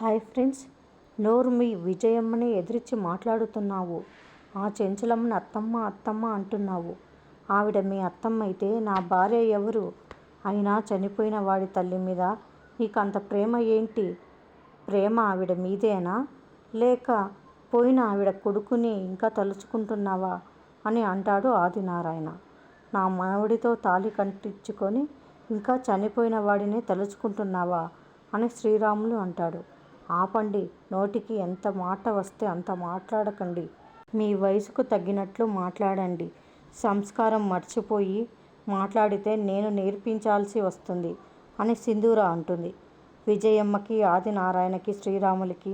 Hi friends నోరు మీ విజయమ్మని ఎదిరించి మాట్లాడుతున్నావు. ఆ చెంచలమ్మని అత్తమ్మ అత్తమ్మ అంటున్నావు. ఆవిడ మీ అత్తమ్మ అయితే నా భార్య ఎవరు? అయినా చనిపోయిన వాడి తల్లి మీద నీకు అంత ప్రేమ ఏంటి? ప్రేమ ఆవిడ మీదేనా? లేక పోయిన ఆవిడ కొడుకుని ఇంకా తలుచుకుంటున్నావా? అని అంటాడు ఆదినారాయణ. నా మావిడితో తాళి కట్టించుకొని ఇంకా చనిపోయిన వాడిని తలుచుకుంటున్నావా? అని శ్రీరాములు అంటాడు. ఆపండి. నోటికి ఎంత మాట వస్తే అంత మాట్లాడకండి. మీ వయసుకు తగ్గినట్లు మాట్లాడండి. సంస్కారం మర్చిపోయి మాట్లాడితే నేను నేర్పించాల్సి వస్తుంది అని సింధూర అంటుంది. విజయమ్మకి ఆదినారాయణకి శ్రీరాములకి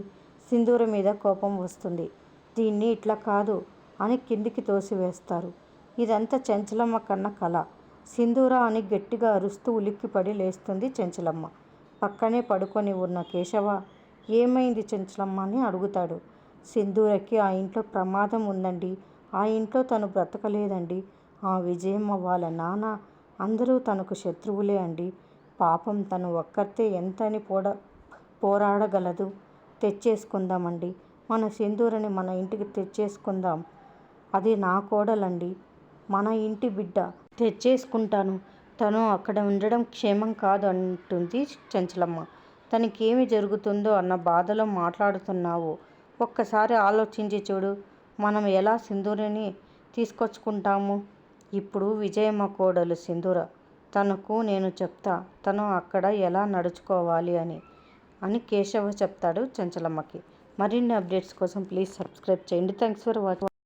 సింధూర మీద కోపం వస్తుంది. దీన్ని ఇట్లా కాదు అని కిందికి తోసివేస్తారు. ఇదంతా చెంచలమ్మ కన్న కళ సింధూర అని గట్టిగా అరుస్తూ ఉలిక్కిపడి లేస్తుంది చెంచలమ్మ. పక్కనే పడుకొని ఉన్న కేశవ ఏమైంది చెంచలమ్మ అని అడుగుతాడు. సింధూరకి ఆ ఇంట్లో ప్రమాదం ఉందండి. ఆ ఇంట్లో తను బ్రతకలేదండి. ఆ విజయమ్మ వాళ్ళ నాన్న. అందరూ తనకు శత్రువులే అండి. పాపం తను ఒక్కరితే ఎంతని పోడ పోరాడగలదు. తెచ్చేసుకుందామండి. మన సింధూరని మన ఇంటికి తెచ్చేసుకుందాం. అది నా కోడలండి. మన ఇంటి బిడ్డ. తెచ్చేసుకుంటాను. తను అక్కడ ఉండడం క్షేమం కాదు అంటుంది చెంచలమ్మ. తనకేమి జరుగుతుందో అన్న బాధలో మాట్లాడుతున్నావు. ఒక్కసారి ఆలోచించి చూడు. మనం ఎలా సింధూరిని తీసుకొచ్చుకుంటాము? ఇప్పుడు విజయమ్మ కోడలు సింధూర. తనకు నేను చెప్తా. తను అక్కడ ఎలా నడుచుకోవాలి అని. అని కేశవ చెప్తాడు చంచలమ్మకి. మరిన్ని అప్డేట్స్ కోసం ప్లీజ్ సబ్స్క్రైబ్ చేయండి. Thanks for watching.